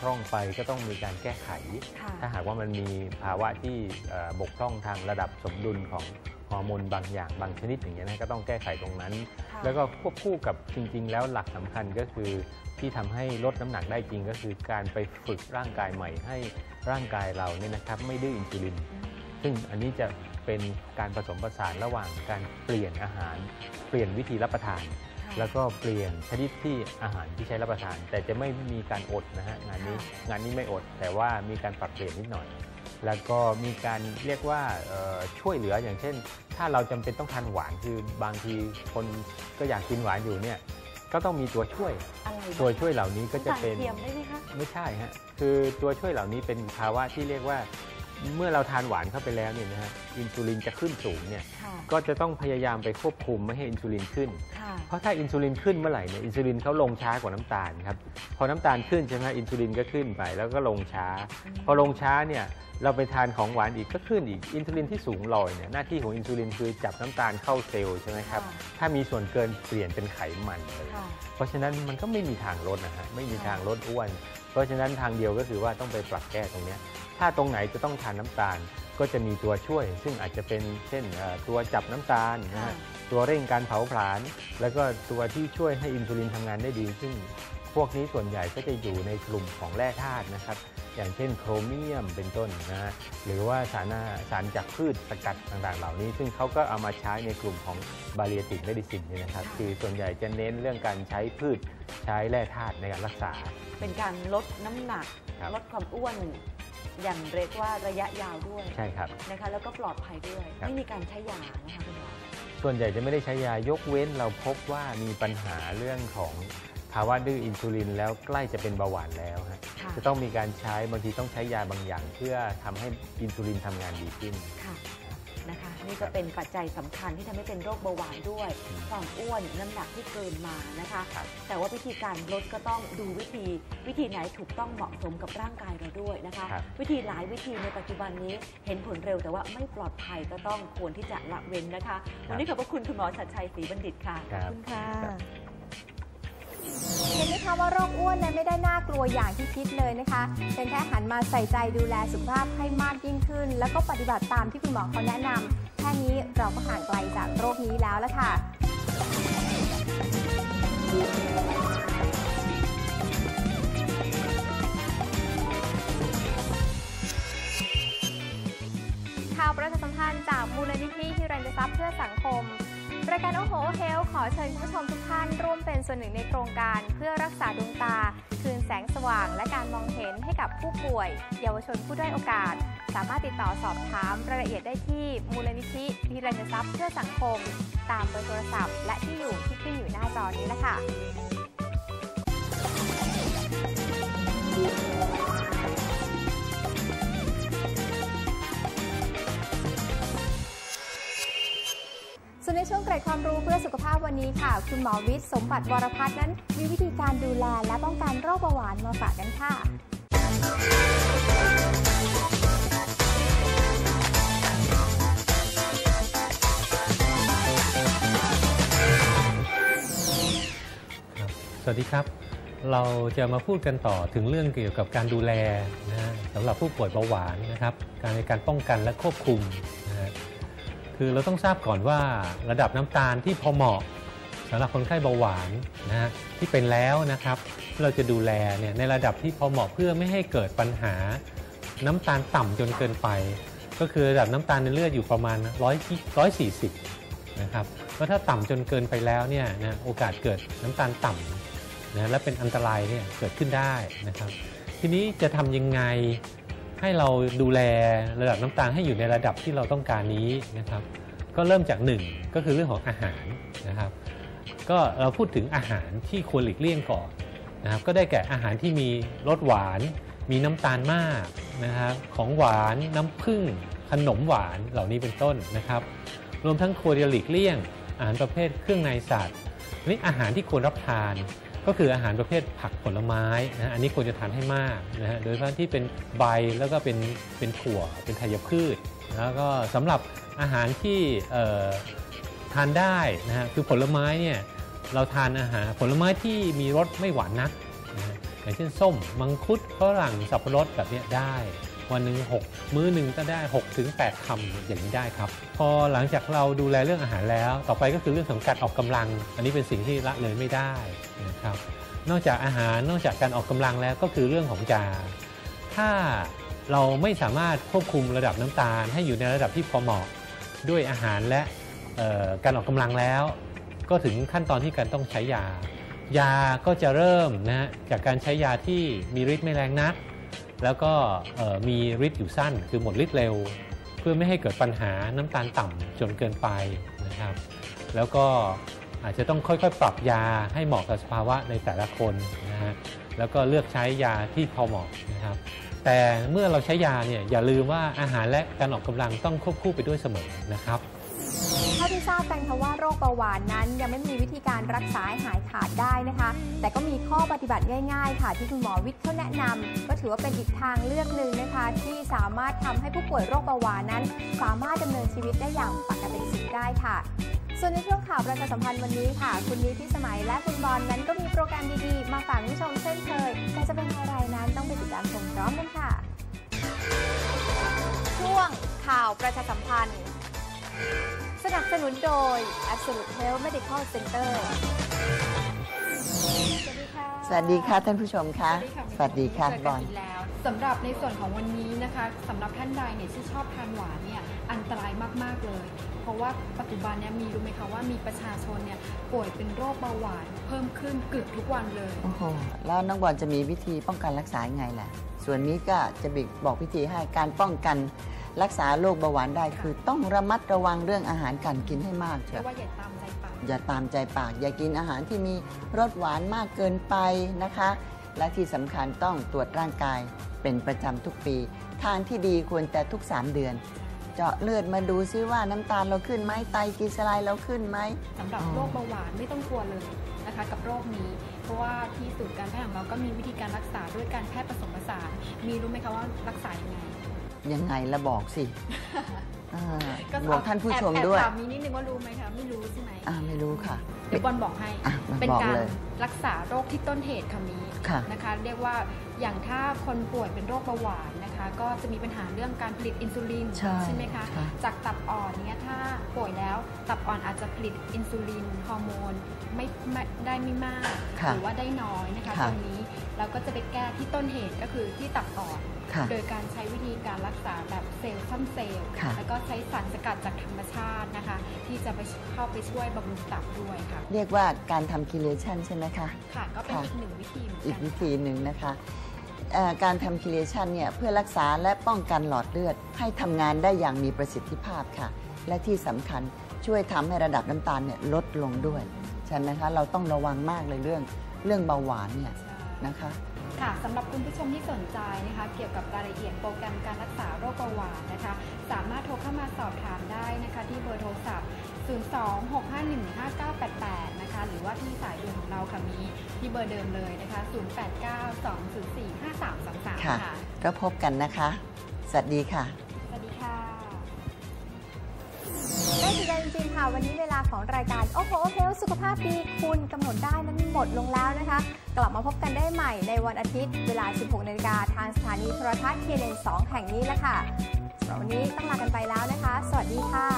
พร่องไปก็ต้องมีการแก้ไขค่ะถ้าหากว่ามันมีภาวะที่เอ่อบกพร่องทางระดับสมดุลของฮอร์โมนบางอย่างบางชนิดอย่างเงี้ยนะก็ต้องแก้ไขตรงนั้นค่ะแล้วก็ควบคู่กับจริง ๆ แล้วหลักสำคัญก็คือที่ทำให้ลดน้ำหนักได้จริงก็คือการไปฝึกร่างกายใหม่ให้ร่างกายเราเนี่ยนะครับไม่ดื้ออินซูลิน ซึ่งอันนี้จะเป็นการผสมผสานระหว่างการเปลี่ยนอาหาร เปลี่ยนวิธีรับประทานค่ะ แล้วก็เปลี่ยนชนิดที่อาหารที่ใช้รับประทาน แต่จะไม่มีการอดนะฮะงานนี้ค่ะงานนี้ไม่อด แต่ว่ามีการปรับเปลี่ยนนิดหน่อย แล้วก็มีการเรียกว่าเอ่อช่วยเหลืออย่างเช่น ถ้าเราจำเป็นต้องทานหวานคือบางทีคนก็อยากกินหวานอยู่เนี่ยก็ต้องมีตัวช่วยอะไรบ้างตัวช่วยเหล่านี้ก็จะเป็นสารเทียมได้ไหมคะไม่ใช่ฮะคือตัวช่วยเหล่านี้เป็นภาวะที่เรียกว่า เมื่อเราทานหวานเข้าไปแล้วเนี่ยนะฮะอินซูลินจะขึ้นสูงเนี่ยค่ะ ก็จะต้องพยายามไปควบคุมไม่ให้อินซูลินขึ้น ค่ะ เพราะถ้าอินซูลินขึ้นเมื่อไหร่เนี่ยอินซูลินเขาลงช้ากว่าน้ำตาลครับพอน้ำตาลขึ้นใช่ไหมอินซูลินก็ขึ้นไปแล้วก็ลงช้า พอลงช้าเนี่ยเราไปทานของหวานอีกก็ขึ้นอีกอินซูลินที่สูงลอยเนี่ยหน้าที่ของอินซูลินคือจับน้ำตาลเข้าเซลล์ใช่ไหมครับค่ะ ถ้ามีส่วนเกินเปลี่ยนเป็นไขมันเลย ค่ะ เพราะฉะนั้นมันก็ไม่มีทางลดนะฮะไม่มีค่ะทางลดอ้วน เพราะฉะนั้นทางเดียวก็คือว่าต้องไปปรับแก้ตรงเนี้ย ถ้าตรงไหนจะต้องทานน้ำตาลก็จะมีตัวช่วย ซึ่งอาจจะเป็นเช่นเอ่อตัวจับน้ำตาลนะค่ะฮะตัวเร่งการเผาผลาญแล้วก็ตัวที่ช่วยให้อินซูลินทำงานได้ดี ซึ่งพวกนี้ส่วนใหญ่ก็จะอยู่ในกลุ่มของแร่ธาตุนะครับ อย่างเช่นโครเมียมเป็นต้นนะฮะหรือว่าสารอาสารจากพืชสกัดต่างๆ เหล่านี้ ซึ่งเขาก็เอามาใช้ในกลุ่มของบาเลียติกเมดิซินเนี่ยนะครับค่ะคือส่วนใหญ่จะเน้นเรื่องการใช้พืชใช้แร่ธาตุในการรักษา เป็นการลดน้ำหนักครับลดความอ้วน อย่างเรียกว่าระยะยาวด้วยใช่ครับ นะคะแล้วก็ปลอดภัยด้วย ครับ ไม่มีการใช้ยานะคะคุณหมอ ส่วนใหญ่จะไม่ได้ใช้ยายกเว้นเราพบว่ามีปัญหาเรื่องของภาวะดื้ออินซูลินแล้วใกล้จะเป็นเบาหวานแล้วฮะค่ะ จะต้องมีการใช้บางทีต้องใช้ยาบางอย่าง เพื่อทำให้อินซูลินทำงานดีขึ้น ค่ะ นะคะ นี่ก็เป็นปัจจัยสำคัญที่ทำให้เป็นโรคเบาหวานด้วยอืมความอ้วนน้ำหนักที่เกินมานะคะครับแต่ว่าวิธีการลดก็ต้องดูวิธี วิธีไหนถูกต้องเหมาะสมกับร่างกายเราด้วยนะคะครับวิธีหลายวิธีในปัจจุบันนี้เห็นผลเร็วแต่ว่าไม่ปลอดภัยก็ต้องควรที่จะละเว้นนะคะ วันนี้ขอบพระคุณคุณหมอชัดชัยศรีบัณฑิตค่ะคขรัอบบคุณค่ะครับ เห็นไหมคะว่าโรคอ้วนนั้นไม่ได้น่ากลัวอย่างที่คิดเลยนะคะ เป็นแค่หันมาใส่ใจดูแลสุขภาพให้มากยิ่งขึ้น แล้วก็ปฏิบัติตามที่คุณหมอเขาแนะนำแค่นี้เราก็ห่างไกลจากโรคนี้แล้วละค่ะข่าวประชาสัมพันธ์จากมูลนิธิฮิรัญทรัพย์เพื่อสังคม รายการโอโหเฮลขอเชิญคุณผู้ชมทุกท่านร่วมเป็นส่วนหนึ่งในโครงการเพื่อรักษาดวงตา คืนแสงสว่าง และการมองเห็นให้กับผู้ป่วย เยาวชนผู้ด้อยโอกาส สามารถติดต่อสอบถามรายละเอียดได้ที่มูลนิธิฮิรัญทรัพย์เพื่อสังคม ตามเบอร์โทรศัพท์ และที่อยู่ที่ขึ้นอยู่หน้าจอนี้ละคะ ในช่วงเกร็ดความรู้เพื่อสุขภาพวันนี้ค่ะ คุณหมอวิทย์สมบัติวรพัฒน์นั้น มีวิธีการดูแลและป้องกันโรคเบาหวานมาฝากกันค่ะครับสวัสดีครับ เราจะมาพูดกันต่อถึงเรื่องเกี่ยวกับการดูแลนะสำหรับผู้ป่วยเบาหวานนะครับ การในการป้องกันและควบคุม คือเราต้องทราบก่อนว่าระดับน้ำตาลที่พอเหมาะสำหรับคนไข้เบาหวานนะฮะที่เป็นแล้วนะครับ เราจะดูแลเนี่ยในระดับที่พอเหมาะเพื่อไม่ให้เกิดปัญหาน้ำตาลต่ำจนเกินไป ก็คือระดับน้ำตาลในเลือดอยู่ประมาณ100 140นะครับเพราะถ้าต่ำจนเกินไปแล้วเนี่ยนะโอกาสเกิดน้ำตาลต่ำนะและเป็นอันตรายเนี่ยเกิดขึ้นได้นะครับ ทีนี้จะทำยังไง ให้เราดูแลระดับน้ำตาลให้อยู่ในระดับที่เราต้องการนี้นะครับ ก็เริ่มจากหนึ่งก็คือเรื่องของอาหารนะครับ ก็เราพูดถึงอาหารที่ควรหลีกเลี่ยงก่อนนะครับ ก็ได้แก่อาหารที่มีรสหวาน มีน้ำตาลมากนะครับ ของหวานน้ำผึ้งขนมหวานเหล่านี้เป็นต้นนะครับ รวมทั้งควรจะหลีกเลี่ยง อาหารประเภทเครื่องในสัตว์นี่อาหารที่ควรรับทาน ก็คืออาหารประเภทผักผลไม้นะอันนี้ควรจะทานให้มากนะฮะโดยเฉพาะที่เป็นใบแล้วก็เป็นเป็นถั่วเป็นธัญพืช แล้วก็สำหรับอาหารที่ทานได้นะฮะคือผลไม้เนี่ยเราทานอาหารผลไม้ที่มีรสไม่หวานนักนะออย่างเช่นส้ม มังคุดฝรั่งสับปะรดแบบเนี้ยได้ วันหนึ่งหกมื้อหนึ่งก็ได้6ถึง8คำอย่างนี้ได้ครับ พอหลังจากเราดูแลเรื่องอาหารแล้ว ต่อไปก็คือเรื่องของการออกกำลัง อันนี้เป็นสิ่งที่ละเลยไม่ได้นะครับนอกจากอาหารนอกจากการออกกำลังแล้วก็คือเรื่องของยาถ้าเราไม่สามารถควบคุมระดับน้ำตาล ให้อยู่ในระดับที่พอเหมาะด้วยอาหารและการออกกำลังแล้ว ก็ถึงขั้นตอนที่การต้องใช้ยา ยาก็จะเริ่มนะจากการใช้ยาที่มีฤทธิ์ไม่แรงนัก แล้วก็มีฤทธิ์อยู่สั้น คือหมดฤทธิ์เร็ว เพื่อไม่ให้เกิดปัญหาน้ำตาลต่ำจนเกินไปนะครับ แล้วก็อาจจะต้องค่อยๆ ปรับยาให้เหมาะกับสภาวะในแต่ละคนนะฮะแล้วก็เลือกใช้ยาที่พอเหมาะนะครับ แต่เมื่อเราใช้ยาเนี่ยอย่าลืมว่าอาหารและการออกกำลังต้องควบคู่ไปด้วยเสมอนะครับ ทราบกันค่ะว่าโรคเบาหวานนั้น ยังไม่มีวิธีการรักษาหายขาดได้นะคะ แต่ก็มีข้อปฏิบัติง่ายๆ ค่ะ ที่คุณหมอวิทย์เขาแนะนำก็ถือว่าเป็นอีกทางเลือกหนึ่งนะคะ ที่สามารถทำให้ผู้ป่วยโรคเบาหวานนั้น สามารถดำเนินชีวิตได้อย่างปกติสุขได้ค่ะ ส่วนในช่วงข่าวประชาสัมพันธ์วันนี้ค่ะ คุณนิติสมัยและคุณบอลนั้นก็มีโปรแกรมดีๆมาฝากผู้ชมเช่นเคยแต่จะเป็นอะไรนั้นต้องไปติดตามชมพร้อมกันค่ะ ช่วงข่าวประชาสัมพันธ์ สนับสนุนโดย Absolute Health Medical Center สวัสดีค่ะ สวัสดีค่ะท่านผู้ชมคะสวัสดีค่ะเจบกัอนลอีกแล้วสำหรับในส่วนของวันนี้นะคะสำหรับท่านใดเนี่ยที่ชอบทานหวานเนี่ยอันตรายมาก ๆ เลย เพราะว่าปัจจุบันเนี่ยมีรู้ไหมคะว่ามีประชาชนเนี่ยป่วยเป็นโรคเบาหวานเพิ่มขึ้นเกือบทุกวันเลย โอ้โห แล้วน้องบอลจะมีวิธีป้องกันรักษายังไงล่ะ ส่วนนี้ก็จะบิกบอกวิธีให้การป้องกัน รักษาโรคเบาหวานได้คือ ต้องระมัดระวังเรื่องอาหารการกินให้มากเพเถอะราะว่าอย่าตามใจปากอย่าตามใจปาก อย่ากินอาหารที่มีรสหวานมากเกินไปนะคะ และที่สำคัญต้องตรวจร่างกายเป็นประจำทุกปี ทางที่ดีควรแต่ทุก 3 เดือน เจาะเลือดมาดูซิว่าน้ำตาลเราขึ้นไหมไตรกลีเซอไรด์เราขึ้นไหม สำหรับอ๋อ โรคเบาหวานไม่ต้องกลัวเลยนะคะ กับโรคนี้ เพราะว่าที่ศูนย์การแพทย์ของเราก็มีวิธีการรักษาด้วยการแพทย์ผสมผสานมีรู้ไหมคะว่ารักษายังไง ยังไงละบอกสิอ่าก็บอกท่านผู้ชมแอบด้วยแอบถามมีนิดนึงว่ารู้ไหมคะไม่รู้ใช่ไหมอ่าไม่รู้ค่ะ เดี๋ยวบอลบอกให้ อะมาเป็นบอกการเลย รักษาโรคที่ต้นเหตุคำนี้ค่ะ นะคะ เรียกว่าอย่างถ้าคนป่วยเป็นโรคเบาหวานนะคะ ก็จะมีปัญหาเรื่องการผลิตอินซูลินใช่ไหมคะ ใช่ จากตับอ่อนเนี้ยถ้าป่วยแล้วตับอ่อนอาจจะผลิตอินซูลินฮอร์โมนไม่ไม่ได้ไม่มาก ค่ะหรือว่าได้น้อยนะคะค่ะตรงนี้เราก็จะไปแก้ที่ต้นเหตุก็คือที่ตับอ่อนค่ะ โดยการใช้วิธีการรักษาแบบเซลล์ซ่อมเซลล์ค่ะแล้วก็ใช้สารสกัดจากธรรมชาตินะคะ ที่จะไปเข้าไปช่วยบำรุงตับด้วยค่ะ เรียกว่าการทำคิเลชันใช่ไหมคะ ค่ะ ก็เป็นค่ะอีกหนึ่งวิธีเหมือนอีกักนวิธีหนึ่งนะคะเอ่อการทำคิเลชันเนี่ยเพื่อรักษาและป้องกันหลอดเลือด ให้ทำงานได้อย่างมีประสิทธิภาพค่ะ และที่สำคัญช่วยทำให้ระดับน้ำตาลเนี่ยลดลงด้วยใช่ไหมคะเราต้องระวังมากเลยเรื่องเรื่องเบาหวานเนี่ยใช่นะคะ ค่ะสำหรับคุณผู้ชมที่สนใจนะคะ เกี่ยวกับรายละเอียดโปรแกรมการรักษาโรคเบาหวานนะคะ สามารถโทรเข้ามาสอบถามได้นะคะที่เบอร์โทรศัพท์ 026515988 นะคะ หรือว่าที่สายด่วนของเราค่ะมีที่เบอร์เดิมเลยนะคะ 0892045323 ค่ะค่ะก็พบกันนะคะ สวัสดีค่ะสวัสดีค่ะได้ทีเดียวจริงๆค่ะ วันนี้เวลาของรายการโอ้โหเฮลสุขภาพดีคุณกำหนดได้นั้นหมดลงแล้วนะคะ กลับมาพบกันได้ใหม่ในวันอาทิตย์เวลา 16นาฬิกาทางสถานีโทรทัศน์ TNN 2 แห่งนี้แหละค่ะสำหรับวันนี้ต้องลากันไปแล้วนะคะ สวัสดีค่ะ